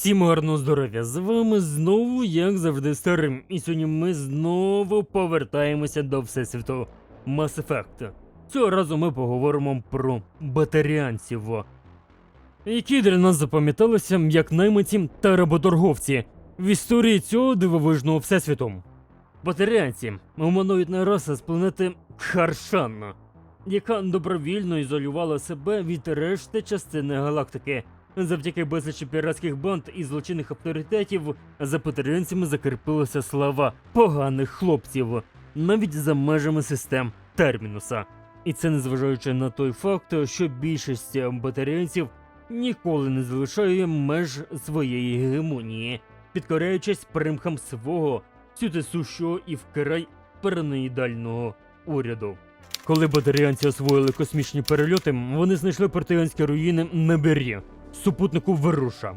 Всім гарного здоров'я! З вами знову, як завжди, старим. І сьогодні ми знову повертаємося до Всесвіту Mass Effect. Цього разу ми поговоримо про батаріанців, які для нас запам'яталися як наймиці та работорговці в історії цього дивовижного всесвіту. Батаріанці гуманоїдна раса з планети Харшан, яка добровільно ізолювала себе від решти частини галактики. Завдяки безлічі піратських банд і злочинних авторитетів за патеринцями закріпилася слава поганих хлопців, навіть за межами систем термінуса. І це незважаючи на той факт, що більшість батаріанців ніколи не залишає меж своєї гегемонії, підкоряючись примхам свого всюди і вкрай параноїдального уряду. Коли батаріанці освоїли космічні перельоти, вони знайшли партизанські руїни на Бері, супутнику Веруша,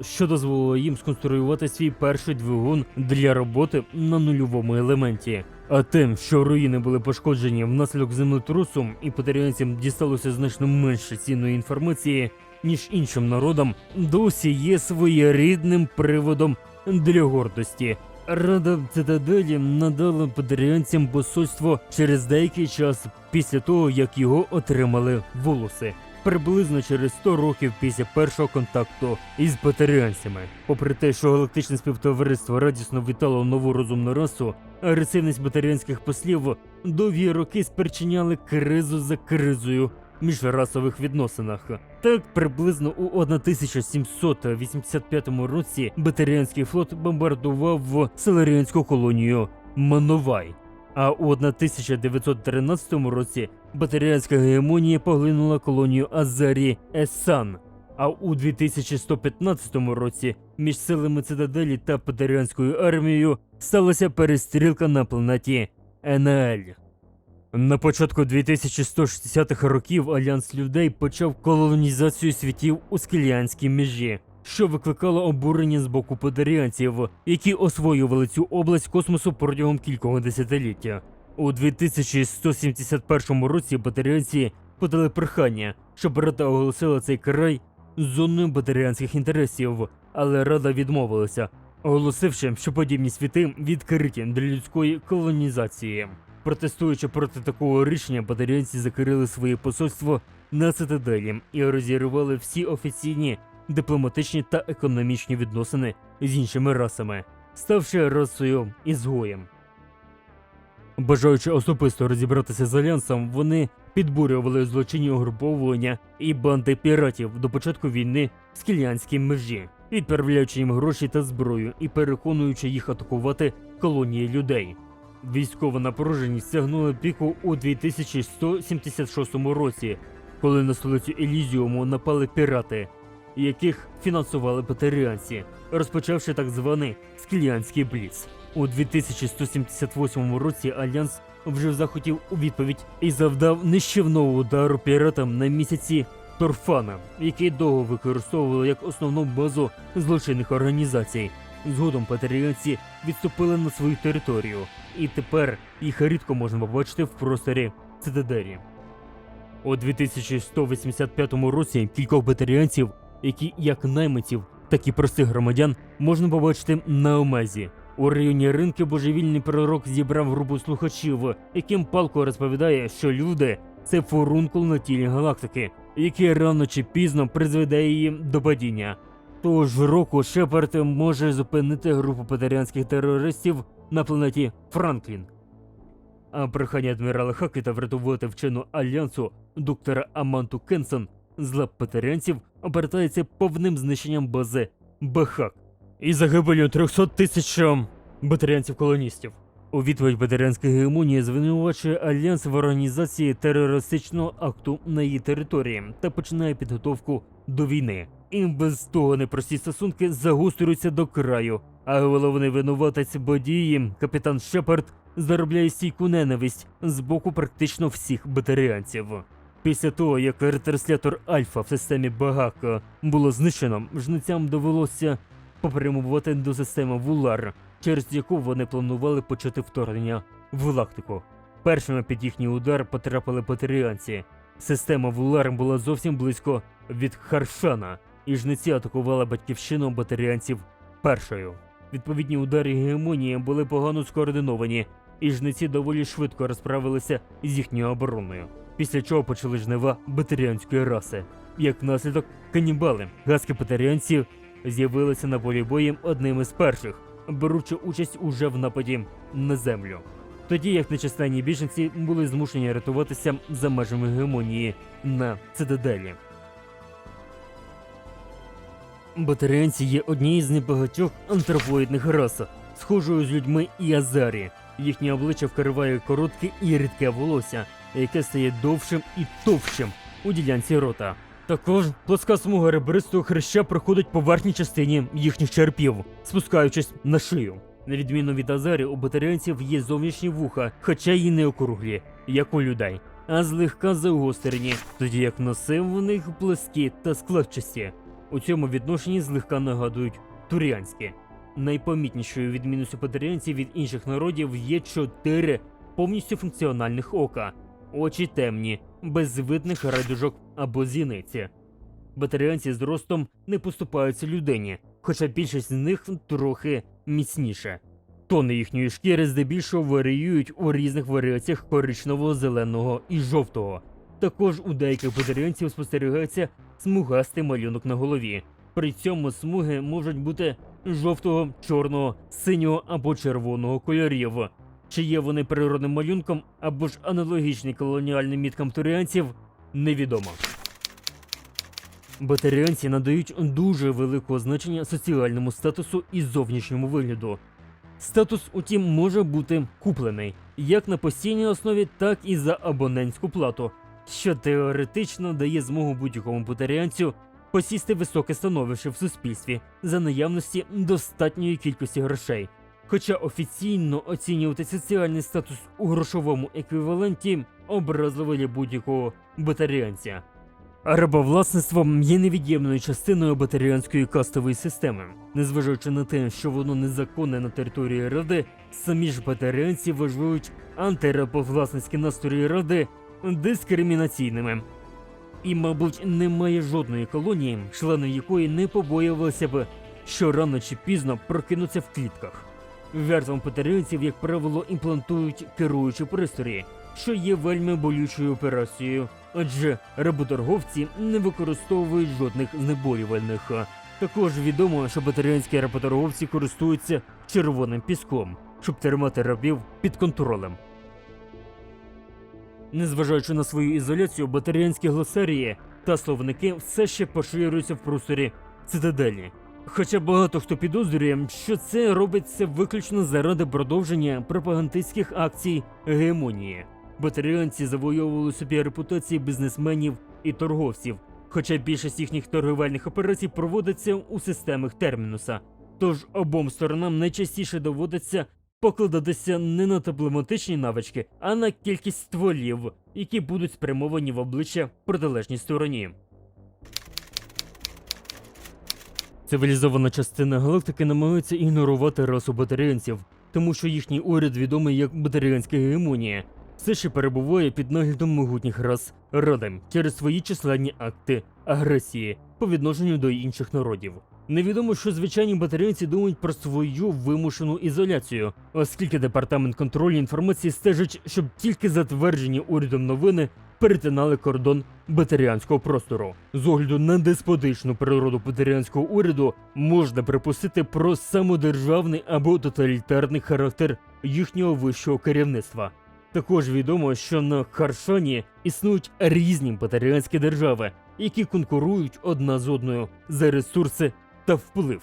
що дозволило їм сконструювати свій перший двигун для роботи на нульовому елементі. А тим, що руїни були пошкоджені внаслідок землетрусу, і патеріанцям дісталося значно менше цінної інформації, ніж іншим народам, досі є своєрідним приводом для гордості. Рада цитаделі надала патеріанцям посольство через деякий час після того, як його отримали волоси. Приблизно через 100 років після першого контакту із патеріанцями. Попри те, що галактичне співтовариство радісно вітало нову розумну расу, агресивність батаріанських послів довгі роки спричиняли кризу за кризою в міжрасових відносинах. Так, приблизно у 1785 році батаріанський флот бомбардував селеріанську колонію Мановай. А у 1913 році батаріанська гегемонія поглинула колонію Азарі Есан. А у 2115 році між силами цитаделі та батаріанською армією сталася перестрілка на планеті Енеель. На початку 2160-х років Альянс людей почав колонізацію світів у скіліанській межі, що викликало обурення з боку подаріанців, які освоювали цю область космосу протягом кількох десятиліття. У 2171 році батаріанці подали прохання, щоб Рада оголосила цей край зоною батаріанських інтересів, але Рада відмовилася, оголосивши, що подібні світи відкриті для людської колонізації. Протестуючи проти такого рішення, батаріанці закрили своє посольство на цитаделі і розірвали всі офіційні дипломатичні та економічні відносини з іншими расами, ставши расою ізгоєм. Бажаючи особисто розібратися з альянсом, вони підбурювали злочинні угруповування і банди піратів до початку війни в скілянській межі, відправляючи їм гроші та зброю і переконуючи їх атакувати колонії людей. Військова напруженість сягнула піку у 2176 році, коли на столицю Елізіуму напали пірати, яких фінансували патеріанці, розпочавши так званий Скіліанський бліц. У 2178 році Альянс вже захотів у відповідь і завдав нищівного удару піратам на місяці Торфана, який довго використовували як основну базу злочинних організацій. Згодом патеріанці відступили на свою територію, і тепер їх рідко можна побачити в просторі цитаделі. У 2185 році кількох батаріанців, які як наймитів, так і простих громадян, можна побачити на Омезі. У районі ринки божевільний пророк зібрав групу слухачів, яким палко розповідає, що люди це фурункул на тілі галактики, який рано чи пізно призведе її до падіння. Того ж року Шепард може зупинити групу патеріанських терористів на планеті Франклін. А прохання адмірала Хакета врятувати вчену альянсу доктора Аманту Кенсон з лап патеріанців обертається повним знищенням бази Бахак і загибелью 300 тисяч ем, батаріанців-колоністів. У відповідь батаріанська гегемонія звинувачує альянс в організації терористичного акту на її території та починає підготовку до війни. І без того непрості стосунки загострюються до краю. А головний винуватець події, капітан Шепард, заробляє стійку ненависть з боку практично всіх батаріанців. Після того, як ретранслятор Альфа в системі Багака було знищено, жницям довелося попрямувати до системи Вулар, через яку вони планували почати вторгнення в галактику. Першими під їхній удар потрапили патеріанці. Система Вулар була зовсім близько від Харшана, і жниці атакували батьківщину батаріанців першою. Відповідні удари гегемонії були погано скоординовані, і жниці доволі швидко розправилися з їхньою обороною, після чого почали жнива батаріанської раси. Як наслідок, канібали, гаски батаріанців з'явилися на полі бою одним із перших, беручи участь уже в нападі на землю. Тоді як нечисленні біженці були змушені рятуватися за межами гегемонії на цитаделі. Батаріанці є однією з небагатьох антропоїдних рас, схожою з людьми і азарі. Їхнє обличчя вкриває коротке і рідке волосся, яке стає довшим і товщим у ділянці рота. Також плоска смуга ребристого хреща проходить по верхній частині їхніх черепів, спускаючись на шию. На відміну від азарі, у батаріанців є зовнішні вуха, хоча й не округлі, як у людей, а злегка загострені, тоді як носи в них плоскі та складчасті. У цьому відношенні злегка нагадують туріанські. Найпомітнішою відмінністю батаріанців від інших народів є чотири повністю функціональних ока, очі темні, без видних райдужок або зіниці. Батаріанці з ростом не поступаються людині, хоча більшість з них трохи міцніше. Тони їхньої шкіри здебільшого варіюють у різних варіаціях коричневого, зеленого і жовтого. Також у деяких батаріанців спостерігається смугастий малюнок на голові. При цьому смуги можуть бути жовтого, чорного, синього або червоного кольорів. Чи є вони природним малюнком або ж аналогічні колоніальним міткам туріанців, невідомо. Батаріанці надають дуже великого значення соціальному статусу і зовнішньому вигляду. Статус, утім, може бути куплений як на постійній основі, так і за абонентську плату, що теоретично дає змогу будь-якому батаріанцю посісти високе становище в суспільстві за наявності достатньої кількості грошей. Хоча офіційно оцінювати соціальний статус у грошовому еквіваленті образливо для будь-якого батаріанця. Рабовласництво є невід'ємною частиною батаріанської кастової системи. Незважаючи на те, що воно незаконне на території Ради, самі ж батаріанці вважають антирабовласницькі настрої Ради дискримінаційними. І, мабуть, немає жодної колонії, члени якої не побоювалися б, що рано чи пізно прокинуться в клітках. Вертвам патеринців, як правило, імплантують керуючі пристрої, що є вельми болючою операцією, адже работорговці не використовують жодних знеболювальних. Також відомо, що батаріанські работорговці користуються червоним піском, щоб тримати рабів під контролем. Незважаючи на свою ізоляцію, батаріанські глосарії та словники все ще поширюються в просторі цитаделі. Хоча багато хто підозрює, що це робиться виключно заради продовження пропагандистських акцій гегемонії. Батаріанці завойовували собі репутації бізнесменів і торговців, хоча більшість їхніх торгівельних операцій проводиться у системах термінуса. Тож обом сторонам найчастіше доводиться покладатися не на дипломатичні навички, а на кількість стволів, які будуть спрямовані в обличчя протилежній стороні. Цивілізована частина галактики намагається ігнорувати расу батаріанців, тому що їхній уряд відомий як батаріанська гегемонія, все ще перебуває під наглядом могутніх рас Радем через свої численні акти агресії по відношенню до інших народів. Невідомо, що звичайні батаріанці думають про свою вимушену ізоляцію, оскільки департамент контролю інформації стежить, щоб тільки затверджені урядом новини перетинали кордон батаріанського простору. З огляду на деспотичну природу батаріанського уряду можна припустити про самодержавний або тоталітарний характер їхнього вищого керівництва. Також відомо, що на Харшані існують різні батаріанські держави, які конкурують одна з одною за ресурси та вплив.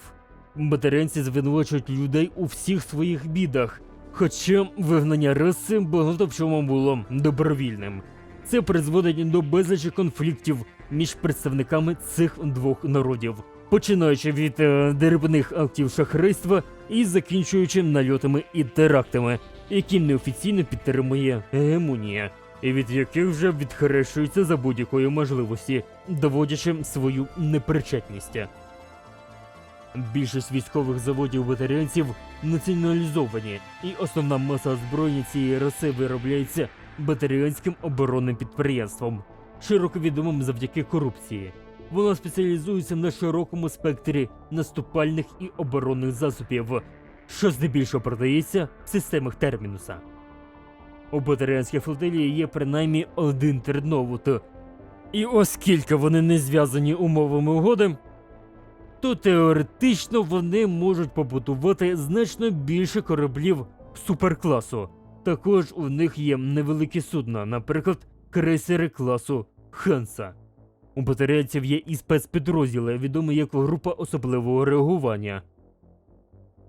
Батаріанці звинувачують людей у всіх своїх бідах, хоча вигнання раси багато в чому було добровільним. Це призводить до безлічі конфліктів між представниками цих двох народів, починаючи від е, дерибних актів шахрайства і закінчуючи нальотами і терактами, які неофіційно підтримує гегемонія, і від яких вже відхрещуються за будь-якої можливості, доводячи свою непричетність. Більшість військових заводів батаріанців націоналізовані, і основна маса озброєння цієї раси виробляється батаріанським оборонним підприємством, широко відомим завдяки корупції. Вона спеціалізується на широкому спектрі наступальних і оборонних засобів, що здебільшого продається в системах термінуса. У батаріанській флотилії є принаймні один тредновут. І оскільки вони не зв'язані умовами угоди, то теоретично вони можуть побудувати значно більше кораблів суперкласу. Також у них є невеликі судна, наприклад, крейсери класу Ханса. У батарейців є і спецпідрозділи, відомі як група особливого реагування.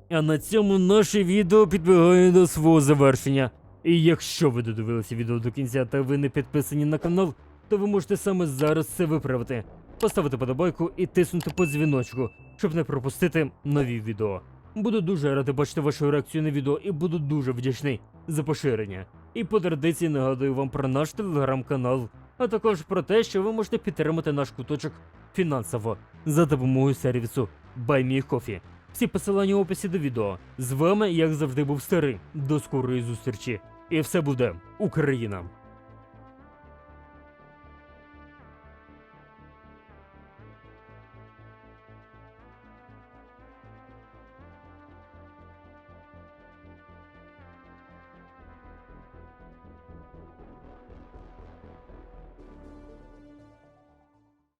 А на цьому наше відео підбігає до свого завершення. І якщо ви додивилися відео до кінця та ви не підписані на канал, то ви можете саме зараз це виправити, поставити подобайку і тиснути по дзвіночку, щоб не пропустити нові відео. Буду дуже радий бачити вашу реакцію на відео і буду дуже вдячний за поширення. І по традиції нагадую вам про наш телеграм-канал, а також про те, що ви можете підтримати наш куточок фінансово за допомогою сервісу BuyMeCoffee. Всі посилання в описі до відео. З вами, як завжди, був старий. До скорої зустрічі. І все буде Україна!